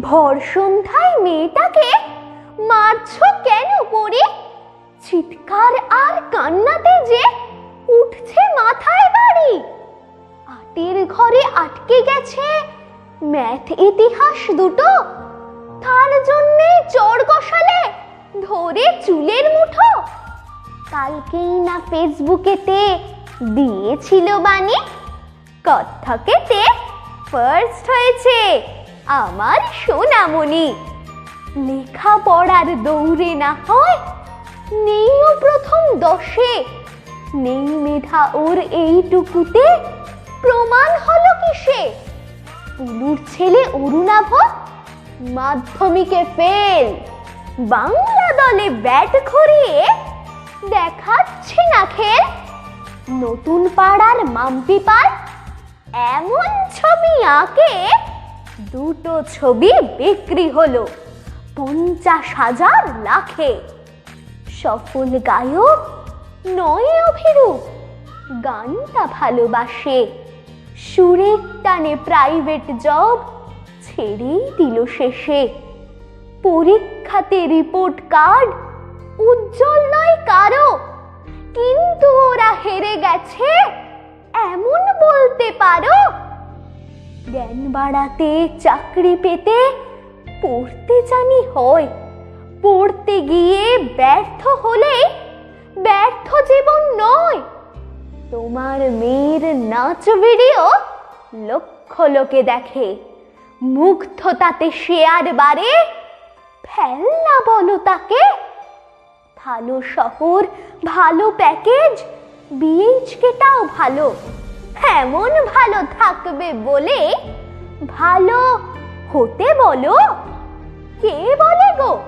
ভর সন্ধ্যায় মেয়েটাকে মারছো কেন পড়ে? চিৎকার আর কান্নাতে যে উঠছে মাথায় বাড়ি। আটের ঘরে আটকে গেছে ম্যাথ ইতিহাস দুটো। তার জন্যে চোর বসালে ধরে চুলের মুঠো। কালকেই না ফেসবুকেতে দিয়েছিল বাণী। কত্থকেতে ফার্স্ট হয়েছে। আমার সোনামণি। লেখা পড়ার দৌড়ে না হয় নেইও প্রথম দশে। নেই মেধা ওর এইটুকুতে, প্রমাণ হলো কিসে? পুলুর ছেলে অরুণাভ মাধ্যমিকে ফেল। বাংলা দলে ব্যাট ঘুরিয়ে দেখাচ্ছে না খেল। নতুন পাড়ার মাম্পি পার এমন ছবি আঁকে দুটো ছবি বিক্রি হলো। পঞ্চাশ হাজার লাখে। সফল গায়ক নয় অভিরূপ। গানটা ভালোবাসে। সুরের টানে প্রাইভেট জব ছেড়েই দিল শেষে। পরীক্ষাতে রিপোর্ট কার্ড উজ্জ্বল নয় কারও। কিন্তু ওরা হেরে গেছে, এমন বলতে পারো জ্ঞান বাড়াতে, চাকরি পেতে, পড়তে জানি হয়। পড়তে গিয়ে ব্যর্থ হলে ব্যর্থ জীবন নয়। তোমার মেয়ের নাচ ভিডিও লক্ষ লোকে দেখে। মুগ্ধ তাতে শেয়ার বাড়ে ফেল না বলো তাকে। ভালো শহর, ভালো প্যাকেজ বিএইচকেটাও ভালো। এমন ভালো থাকবে বলে? ভালো হতে বলো? কে বলে গো?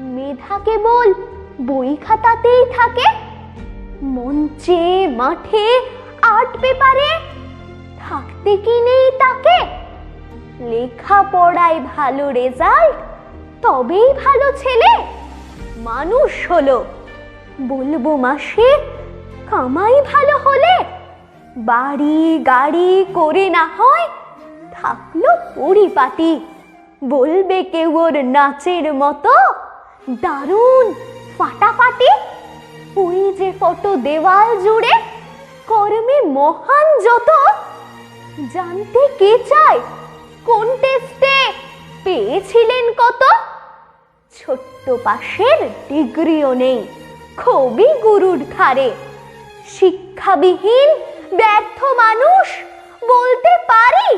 মেধা কেবল বই খাতাতেই থাকে। মঞ্চে, মাঠে, আর্ট পেপারে থাকতে কি নেই তাকে? লেখাপড়ায় ভালো রেজাল্ট, তবেই ভালো ছেলে। মানুষ হলো। বলব মাসে, কামাই ভালো হলে বাড়ি গাড়ি করে না হয় থাকল পরিপাটি। বলবে কেউ ওর নাচের মতো? দারুণ, ফাটাফাটি। ওই যে ফটো দেওয়াল জুড়ে কর্মে মহান যত। জানতে কে চায়? কোন টেস্টে পেয়েছিলেন কত? ছোট্ট পাশের ডিগ্রিও নেই, খুবই গুরুর ধারে। শিক্ষাবিহীন ব্যর্থ মানুষ বলতে পারি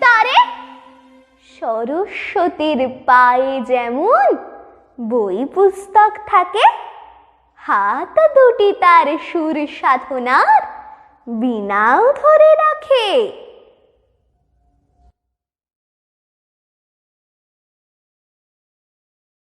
তারে? সরস্বতীর পায়ে যেমন বই পুস্তক থাকে, হাত দুটি তার সুর সাধনার বিনাও ধরে রাখে।